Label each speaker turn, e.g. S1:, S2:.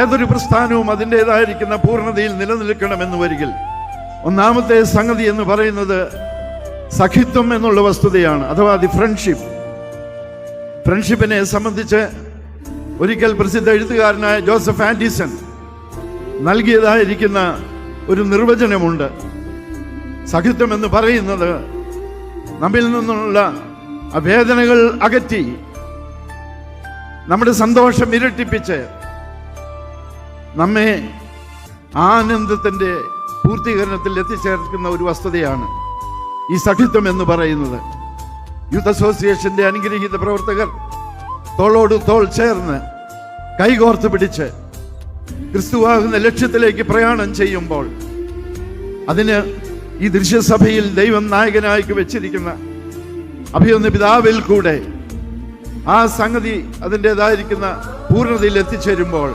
S1: ഏതൊരു പ്രസ്ഥാനവും അതിന്റെതായിരിക്കുന്ന പൂർണതയിൽ നിലനിൽക്കണമെന്ന് വരികിൽ ഒന്നാമത്തെ സംഗതി എന്ന് പറയുന്നത് സഖിത്വം എന്നുള്ള വസ്തുതയാണ് അഥവാ ദി ഫ്രണ്ട്ഷിപ്പ്. ഫ്രണ്ട്ഷിപ്പിനെ സംബന്ധിച്ച് ഒരിക്കൽ പ്രസിദ്ധ എഴുത്തുകാരനായ ജോസഫ് ആൻഡീസൺ നൽകിയതായിരിക്കുന്ന ഒരു നിർവചനമുണ്ട്. സഖിത്വം എന്ന് പറയുന്നത് നമ്മിൽ നിന്നുള്ള വേദനകൾ അകറ്റി നമ്മുടെ സന്തോഷം ഇരട്ടിപ്പിച്ച് നമ്മെ ആനന്ദത്തിന്റെ പൂർത്തീകരണത്തിൽ എത്തിച്ചേർക്കുന്ന ഒരു വസ്തുതയാണ് ഈ സഖിത്വം എന്ന് പറയുന്നത്. യൂത്ത് അസോസിയേഷന്റെ അനുഗ്രഹീത പ്രവർത്തകർ തോളോട് തോൾ ചേർന്ന് കൈകോർത്ത് പിടിച്ച് ക്രിസ്തുവാകുന്ന ലക്ഷ്യത്തിലേക്ക് പ്രയാണം ചെയ്യുമ്പോൾ അതിന് ഈ ദൃശ്യസഭയിൽ ദൈവം നായകനായി വെച്ചിരിക്കുന്ന അഭിയൊന്ന പിതാവിൽ കൂടെ ആ സംഗതി അതിന്റെതായിരിക്കുന്ന പൂർണതയിൽ എത്തിച്ചേരുമ്പോൾ